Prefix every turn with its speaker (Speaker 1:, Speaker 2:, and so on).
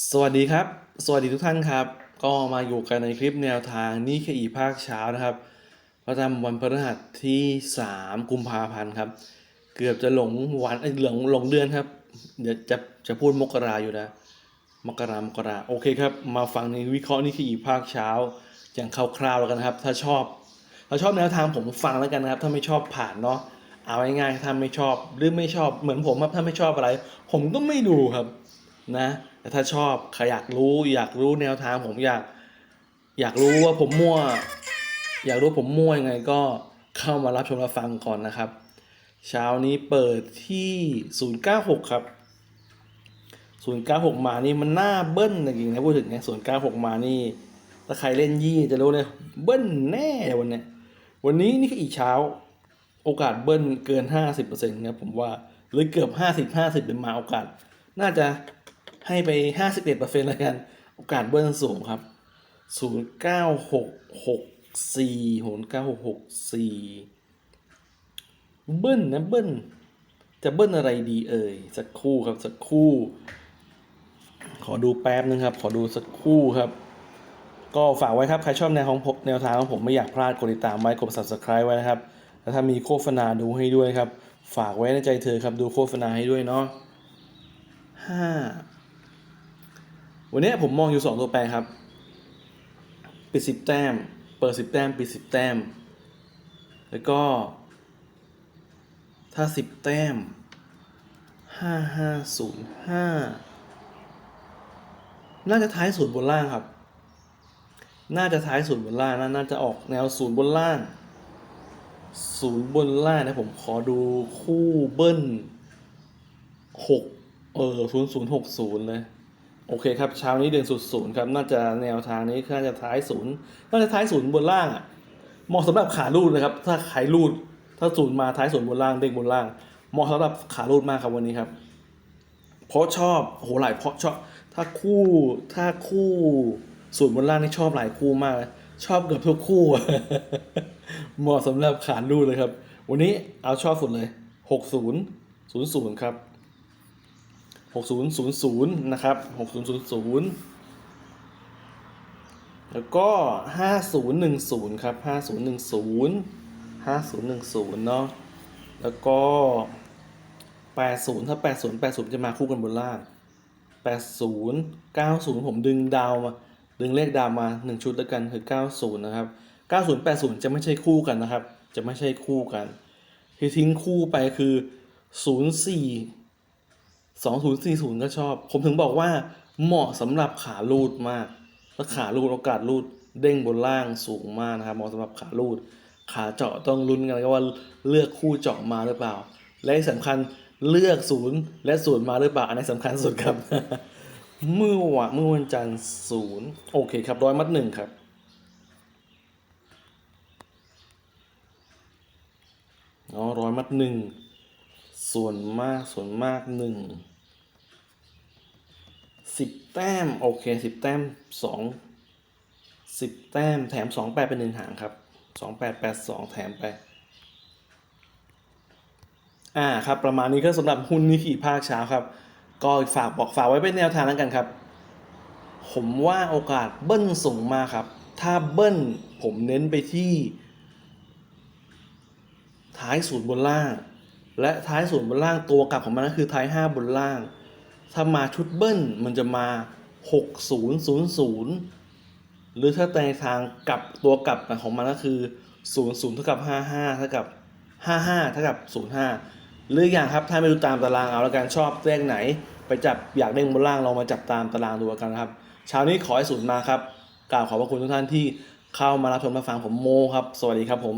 Speaker 1: สวัสดีครับ สวัสดีทุกท่านครับ ก็มาอยู่กันในคลิปแนวทางนี่คืออีภาคเช้านะครับประจำวันพฤหัสที่ 3 กุมภาพันธ์ครับ เกือบจะหลงวันเอ้หลงหลงเดือนครับ เดี๋ยวจะจะพูดมกราอยู่นะ มกรามกราโอเคครับ มาฟังในวิเคราะห์นี่คืออีภาคเช้า อย่างคร่าวๆแล้วกันครับ ถ้าชอบถ้าชอบแนวทางผมฟังแล้วกันนะครับ ถ้าไม่ชอบผ่านเนาะเอาง่ายๆถ้าไม่ชอบหรือไม่ชอบเหมือนผมครับถ้าไม่ชอบอะไร ผมก็ไม่ดูครับ นะแต่ถ้าชอบใครอยากรู้อยากรู้แนวทางผมอยากอยากรู้ว่าผมมั่ว อยากรู้ผมมั่วยังไงก็เข้ามารับชมรับฟังก่อนนะครับ เช้านี้เปิดที่ 096 ครับ 096 มานี่มันหน้าเบิ้ลจริงๆนะพูดถึงเนี่ย096 มานี่ ถ้าใครเล่นยี่จะรู้เลยเบิ้ลแน่วันนี้วันนี้นี่คืออีกเช้า โอกาสเบิ้ลเกิน 50%นะผมว่าหรือเกือบ 50 50 เป็นมาโอกาส น่าจะ ให้ไป 51%เลยกัน โอกาสเบิ้ลสูงครับ 09664 09664 เบิ้ลนะเบิ้ล จะเบิ้ลอะไรดีเอ่ย สักคู่ครับ สักคู่ ขอดูแป๊บนึงครับ ขอดูสักคู่ครับ ก็ฝากไว้ครับ ใครชอบแนวของผมแนวทางของผมไม่อยากพลาดกดติดตามไว้กด subscribe ไว้นะครับ แล้วถ้ามีโฆษณาดูให้ด้วยครับ ฝากไว้ในใจเธอครับดูโฆษณาให้ด้วยเนาะห้า วันนี้ผมมองอยู่สองตัวแปรครับ ปิดสิบแต้ม เปิดสิบแต้ม ปิดสิบแต้ม แล้วก็ ถ้าสิบแต้มห้าห้าศูนย์ห้าน่าจะท้ายศูนย์บนล่างครับ น่าจะท้ายศูนย์บนล่างน,น่าจะออกแนวศูนย์บนล่างศูนย์บนล่างนะผมขอดูคู่เบิ้ลหกเออศูนย์ศูนย์หกศูนย์เลย โอเคครับเช้านี้เดินสุดศูนย์ครับน่าจะแนวทางนี้น่าจะท้ายศูนย์น่าจะท้ายศูนย์บนล่างอะเหมาะสำหรับขาลูดนะครับ ถ้าขายลูดถ้าศูนย์มาท้ายศูนย์บนล่างเด้งบนล่างเหมาะสำหรับขาลูดมากครับวันนี้ครับ เพราะชอบโหหลายเพราะชอบถ้าคู่ถ้าคู่ศูนย์บนล่างนี่ชอบหลายคู่มาก ชอบเกือบทุกคู่เหมาะสำหรับขาลูดเลยครับ วันนี้เอาชอบสุดเลยหกศูนย์ศูนย์ศูนย์ครับ หกศูนย์ศูนย์ศูนย์นะครับหกศูนย์ศูนย์ศูนย์แล้วก็ห้าศูนย์หนึ่งศูนย์ครับห้าศูนย์หนึ่งศูนย์ห้าศูนย์หนึ่งศูนย์เนาะ แล้วก็แปดศูนย์ถ้าแปดศูนย์แปดศูนย์จะมาคู่กันบนล่างแปดศูนย์เก้าศูนย์ผมดึงดาวมา ดึงเลขดาวมาหนึ่งชุดแล้วกันคือเก้าศูนย์นะครับเก้าศูนย์แปดศูนย์จะไม่ใช่คู่กันนะครับ จะไม่ใช่คู่กัน ที่ทิ้งคู่ไปคือศู นย์สี่สองศูนย์สี่ศูนย์ก็ชอบ ผมถึงบอกว่าเหมาะสำหรับขาลูดมากถ้าขาลูดโอกาสลูดเด้งบนล่างสูงมากนะครับเหมาะสำหรับขาลูด ขาเจาะต้องลุ้นกันก็ว่าเลือกคู่เจาะมาหรือเปล่า และที่สำคัญเลือกศูนย์และศูนย์มาหรือเปล่าอันนี้สำคัญสุดครับ เมื่อวะเมื่อวันจันทร์ศูนย์โอเคครับร้อยมัดหนึ่งครับอ๋อร้อยมัดหนึ่ง ส่วนมากส่วนมากหนึ่งสิบแต้ม โอเคสิบแต้มสองสิบแต้มแถมสองแปดเป็นหนึ่งหางครับสองแปดแปดสองแถมไป อ่าครับ ประมาณนี้ก็สำหรับหุ้นนิกิภาคเช้าครับ ก็ฝากบอกฝากไว้เป็นแนวทางแล้วกันครับ ผมว่าโอกาสเบิ้ลสูงมากครับ ถ้าเบิ้ลผมเน้นไปที่ ท้ายศูนย์บนล่าง และท้ายศูนย์บนล่างตัวกลับของมันก็คือท้าย 5 บนล่าง ถ้ามาชุดเบิ้ลมันจะมา 6000 หรือถ้าในทางกลับตัวกลับของมันก็คือ 00เท่ากับ 55เท่ากับ 55เท่ากับ 05 หรืออย่างครับถ้าไม่ดูตามตารางเอาแล้วกันชอบเลขไหน ไปจับอยากเด้งบนล่างเรามาจับตามตารางดูกันครับเช้านี้ขอให้ศูนย์มาครับกล่าวขอบพระคุณทุกท่านที่เข้ามารับชมรับฟังผมโมครับ สวัสดีครับผม